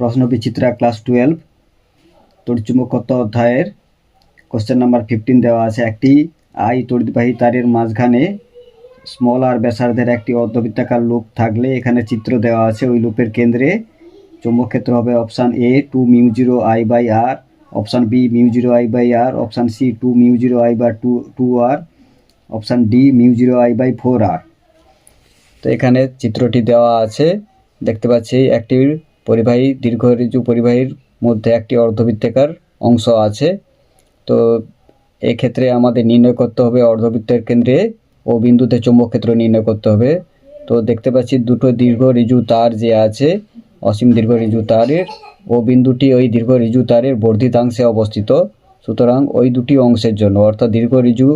প্রশ্ন বিচিত্রা class twelve. তড়িৎচুম্বকত্ব অধ্যায়ের? Question number fifteen দেওয়া আছে। একটি আই তড়িৎবাহী তারের মাঝখানে স্মল আর ব্যাসার্ধের একটি অর্ধবৃত্তাকার লুপ থাকলে এখানে চিত্র দেওয়া আছে। ওই লুপের কেন্দ্রে চৌম্বক ক্ষেত্র হবে option A, two mu zero I by R, option B mu zero I by R, option C two mu zero I by two two R, option D mu zero I by four R. তো এখানে চিত্রটি দেওয়া আছে। দেখতে পাচ্ছি একটি পরিবাহী দীর্ঘ ঋজু পরিবাহীর মধ্যে একটি অর্ধবৃত্তাকার অংশ আছে। তো এক্ষেত্রে আমাদের নির্ণয় করতে হবে অর্ধবৃত্তের কেন্দ্রে ও বিন্দুতে চৌম্বক ক্ষেত্র নির্ণয় করতে হবে। তো দেখতে পাচ্ছি দুটো দীর্ঘ ঋজু তার যে আছে, অসীম দীর্ঘ ঋজু তারের ও বিন্দুটি ওই দীর্ঘ ঋজু তারের বর্ধিতাংশে অবস্থিত। সুতরাং ওই দুটি অংশের জন্য, অর্থাৎ দীর্ঘ ঋজু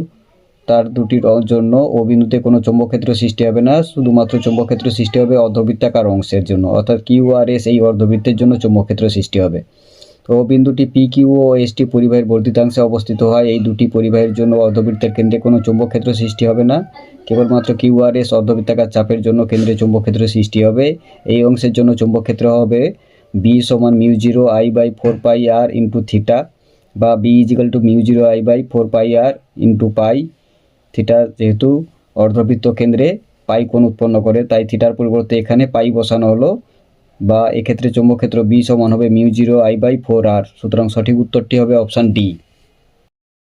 তার দুটির জন্য ও কোনো চৌম্বক ক্ষেত্র সৃষ্টি হবে না, শুধুমাত্র চৌম্বক ক্ষেত্র সৃষ্টি হবে অর্ধবৃত্তাকার অংশের জন্য, অর্থাৎ কিউ আর এস এই অর্ধবৃত্তের জন্য চৌম্বক ক্ষেত্র সৃষ্টি হবে। তো বিন্দুটি পি, কিউ ও এসটি পরিবাহের বর্ধিতাংশে অবস্থিত হয়, এই দুটি পরিবাহের জন্য অর্ধবৃত্তের কেন্দ্রে কোনো চৌম্বক ক্ষেত্র সৃষ্টি হবে না, কেবলমাত্র কিউ আর এস অর্ধবৃত্তাকার চাপের জন্য কেন্দ্রে চৌম্বক ক্ষেত্র সৃষ্টি হবে। এই অংশের জন্য চৌম্বক ক্ষেত্র হবে বি সমান mu zero I by four pi R into theta বা B is equal to mu zero I by four pi R into pi. Theta যেহেতু অর্ধবৃত্ত কেন্দ্রে পাই কোণ উৎপন্ন করে, তাই থিটার পরিবর্তে এখানে পাই বসানো হলো বা এক্ষেত্রে চৌম্বক ক্ষেত্র বি সমান হবে mu zero I by four R সুতরাং সঠিক উত্তরটি হবে অপশান ডি